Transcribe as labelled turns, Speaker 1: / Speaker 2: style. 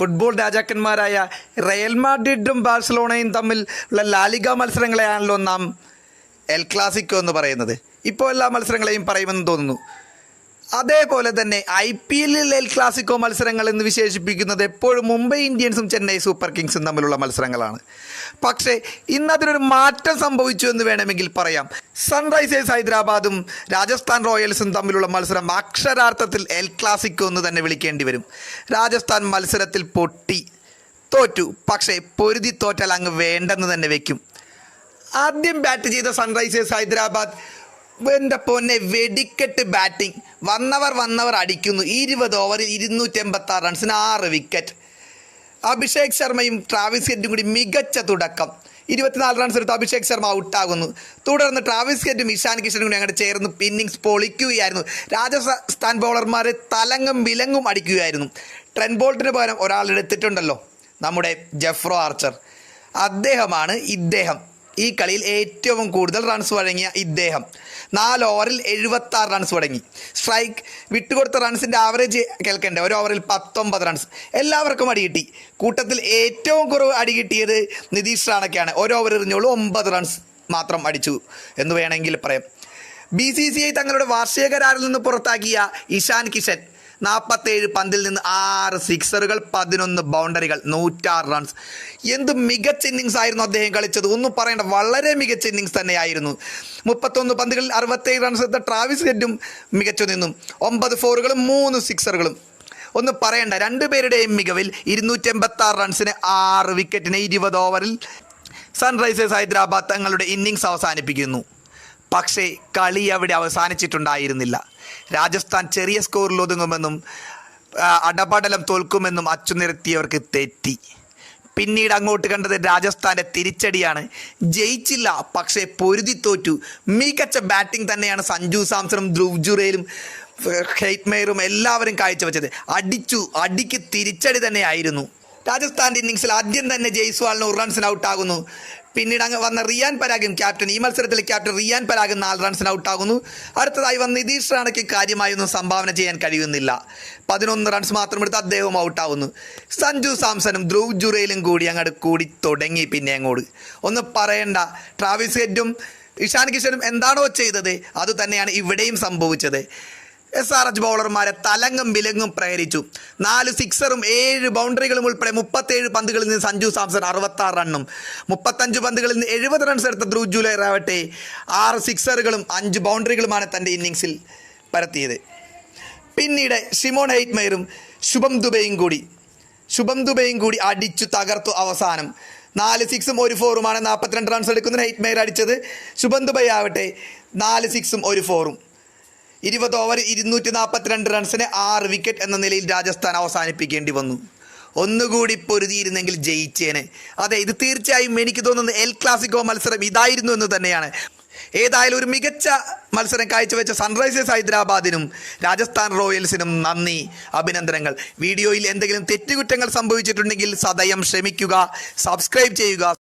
Speaker 1: Football രാജാക്കന്മാരായ Real മാഡ്രിഡും ബാഴ്സലോണയും തമ്മിൽ ഉള്ള La Liga മത്സരങ്ങളെയാണല്ലോ നാം എൽ ക്ലാസിക്കോ എന്ന് പറയുന്നത്. ഇപ്പോൾ എല്ലാ മത്സരങ്ങളെയും പറയുമെന്ന് തോന്നുന്നു. അതേപോലെ തന്നെ ഐ പി എല്ലിൽ എൽ ക്ലാസിക്കോ മത്സരങ്ങൾ എന്ന് വിശേഷിപ്പിക്കുന്നത് എപ്പോഴും മുംബൈ ഇന്ത്യൻസും ചെന്നൈ സൂപ്പർ കിങ്സും തമ്മിലുള്ള മത്സരങ്ങളാണ്. പക്ഷേ ഇന്ന് അതിനൊരു മാറ്റം സംഭവിച്ചു എന്ന് വേണമെങ്കിൽ പറയാം. സൺറൈസേഴ്സ് ഹൈദരാബാദും രാജസ്ഥാൻ റോയൽസും തമ്മിലുള്ള മത്സരം അക്ഷരാർത്ഥത്തിൽ എൽ ക്ലാസിക്കോ എന്ന് തന്നെ വിളിക്കേണ്ടി വരും. രാജസ്ഥാൻ മത്സരത്തിൽ പൊട്ടി. തോറ്റു. പക്ഷേ പൊരുതി തോറ്റാൽ അങ്ങ് വേണ്ടെന്ന് തന്നെ വെക്കും. ആദ്യം ബാറ്റ് ചെയ്ത സൺറൈസേഴ്സ് ഹൈദരാബാദ് എന്റെ പൊന്നെ വെടിക്കെട്ട് ബാറ്റിംഗ് വന്നവർ വന്നവർ അടിക്കുന്നു. ഇരുപത് ഓവറിൽ ഇരുന്നൂറ്റി എൺപത്തി ആറ് റൺസിന് ആറ് വിക്കറ്റ് അഭിഷേക് ശർമ്മയും ട്രാവിസ് ഹെഡും കൂടി മികച്ച തുടക്കം. ഇരുപത്തിനാല് റൺസ് എടുത്ത് അഭിഷേക് ശർമ്മ ഔട്ടാകുന്നു. തുടർന്ന് ട്രാവിസ് ഹെഡും ഇഷാൻ കിഷനും കൂടി അങ്ങോട്ട് ചേർന്ന് പിന്നിങ്സ് പൊളിക്കുകയായിരുന്നു. രാജസ്ഥാൻ ബൗളർമാരെ തലങ്ങും വിലങ്ങും അടിക്കുകയായിരുന്നു. ട്രെൻ ബോൾട്ടിന് പകരം ഒരാൾ എടുത്തിട്ടുണ്ടല്ലോ. നമ്മുടെ ജെഫ്രോ ആർച്ചർ. അദ്ദേഹമാണ് ഇദ്ദേഹം. ഈ കളിയിൽ ഏറ്റവും കൂടുതൽ റൺസ് വഴങ്ങിയ ഇദ്ദേഹം. നാല് ഓവറിൽ എഴുപത്തി ആറ് റൺസ് വഴങ്ങി. സ്ട്രൈക്ക് വിട്ടുകൊടുത്ത റൺസിന്റെ ആവറേജ് കേൾക്കേണ്ട. ഒരു ഓവറിൽ പത്തൊമ്പത് റൺസ് എല്ലാവർക്കും അടി കിട്ടി. കൂട്ടത്തിൽ ഏറ്റവും കുറവ് അടി കിട്ടിയത് നിതീഷ് റാണയ്ക്കാണ് ഒരു ഓവർ എറിഞ്ഞോളൂ ഒമ്പത് റൺസ് മാത്രം അടിച്ചു എന്ന് വേണമെങ്കിൽ പറയാം. ബി സി സി ഐ തങ്ങളുടെ വാർഷിക കരാറിൽ നിന്ന് പുറത്താക്കിയ ഇഷാൻ കിഷൻ. നാൽപ്പത്തേഴ് പന്തിൽ നിന്ന് ആറ് സിക്സറുകൾ പതിനൊന്ന് ബൗണ്ടറികൾ നൂറ്റാറ് റൺസ് എന്ത് മികച്ച ഇന്നിങ്സ് ആയിരുന്നു അദ്ദേഹം കളിച്ചത്? ഒന്നും പറയേണ്ട വളരെ മികച്ച ഇന്നിങ്സ് തന്നെയായിരുന്നു. മുപ്പത്തൊന്ന് പന്തുകളിൽ അറുപത്തേഴ് റൺസ് എടുത്ത ട്രാവിസ് ഹെഡും മികച്ചു നിന്നും. ഒമ്പത് ഫോറുകളും മൂന്ന് സിക്സറുകളും. ഒന്ന് പറയണ്ട രണ്ടുപേരുടെയും മികവിൽ ഇരുന്നൂറ്റി എൺപത്തി ആറ് റൺസിന് ആറ് വിക്കറ്റിന് ഇരുപത് ഓവറിൽ സൺറൈസേഴ്സ് ഹൈദരാബാദ് തങ്ങളുടെ ഇന്നിങ്സ് അവസാനിപ്പിക്കുന്നു. പക്ഷേ കളി അവിടെ അവസാനിച്ചിട്ടുണ്ടായിരുന്നില്ല. രാജസ്ഥാൻ ചെറിയ സ്കോറിൽ ഒതുങ്ങുമെന്നും അടപടലം തോൽക്കുമെന്നും അച്ചു നിരത്തിയവർക്ക് തെറ്റി. പിന്നീട് അങ്ങോട്ട് കണ്ടത് രാജസ്ഥാന്റെ തിരിച്ചടിയാണ്. ജയിച്ചില്ല പക്ഷേ പൊരുതി തോറ്റു. മികച്ച ബാറ്റിംഗ് തന്നെയാണ് സഞ്ജു സാംസണും ധ്രുവ് ജുറേലും ഹെയ്റ്റ്മെയറും എല്ലാവരും കാഴ്ചവെച്ചത്. അടിച്ചു അടിക്ക് തിരിച്ചടി തന്നെയായിരുന്നു. രാജസ്ഥാന്റെ ഇന്നിങ്സിൽ ആദ്യം തന്നെ ജയ്സ്വാളിന് ഒരു റൺസിന് ഔട്ടാകുന്നു. പിന്നീട് അങ്ങ് വന്ന റിയാൻ പരാഗും ക്യാപ്റ്റൻ ഈ മത്സരത്തിൽ ക്യാപ്റ്റൻ റിയാൻ പരാഗും നാല് റൺസിന് ഔട്ടാകുന്നു. അടുത്തതായി വന്ന നിതീഷ് റാണയ്ക്ക് കാര്യമായൊന്നും സംഭാവന ചെയ്യാൻ കഴിയുന്നില്ല. പതിനൊന്ന് റൺസ് മാത്രം എടുത്ത് അദ്ദേഹവും ഔട്ടാവുന്നു. സഞ്ജു സാംസണും ധ്രുവ് ജുറയിലും കൂടി അങ്ങോട്ട് കൂടി തുടങ്ങി പിന്നെ അങ്ങോട്ട് ഒന്ന് പറയണ്ട. ട്രാവിസ് ഹെഡും ഇഷാൻ കിഷനും എന്താണോ ചെയ്തത് അതുതന്നെയാണ് ഇവിടെയും സംഭവിച്ചത്. എസ് ആർ എച്ച് ബൗളർമാരെ തലങ്ങും വിലങ്ങും പ്രഹരിച്ചു. നാല് സിക്സറും ഏഴ് ബൗണ്ടറികളും ഉൾപ്പെടെ മുപ്പത്തേഴ് പന്തുകളിൽ നിന്ന് സഞ്ജു സാംസൺ അറുപത്തി ആറ് റണ്ണും. മുപ്പത്തഞ്ച് പന്തുകളിൽ നിന്ന് എഴുപത് റൺസ് എടുത്ത ധ്രുവ് ജൂലൈ റാവട്ടെ. ആറ് സിക്സറുകളും അഞ്ച് ബൗണ്ടറികളുമാണ് തന്റെ ഇന്നിങ്സിൽ പരത്തിയത്. പിന്നീട് ഷിമോൺ ഹെയ്റ്റ്മെയറും ശുഭം ദുബൈയും കൂടി. ശുഭം ദുബൈയും കൂടി അടിച്ചു തകർത്തു അവസാനം. നാല് സിക്സും ഒരു ഫോറുമാണ് നാൽപ്പത്തിരണ്ട് റൺസ് എടുക്കുന്ന ഹെയ്റ്റ്മെയർ അടിച്ചത്. ശുഭം ദുബൈ ആവട്ടെ. നാല് സിക്സും ഒരു ഫോറും ഇരുപത് ഓവർ ഇരുന്നൂറ്റി നാൽപ്പത്തിരണ്ട് റൺസിന് ആറ് വിക്കറ്റ് എന്ന നിലയിൽ രാജസ്ഥാൻ അവസാനിപ്പിക്കേണ്ടി വന്നു. ഒന്നുകൂടി പൊരുതിയിരുന്നെങ്കിൽ ജയിച്ചേനെ. അതെ ഇത് തീർച്ചയായും എനിക്ക് തോന്നുന്നത് എൽ ക്ലാസിക്കോ മത്സരം ഇതായിരുന്നു എന്ന് തന്നെയാണ്. ഏതായാലും ഒരു മികച്ച മത്സരം കാഴ്ചവെച്ച സൺറൈസേഴ്സ് ഹൈദരാബാദിനും രാജസ്ഥാൻ റോയൽസിനും നന്ദി അഭിനന്ദനങ്ങൾ. വീഡിയോയിൽ എന്തെങ്കിലും തെറ്റുകുറ്റങ്ങൾ സംഭവിച്ചിട്ടുണ്ടെങ്കിൽ സദയം ക്ഷമിക്കുക. സബ്സ്ക്രൈബ് ചെയ്യുക.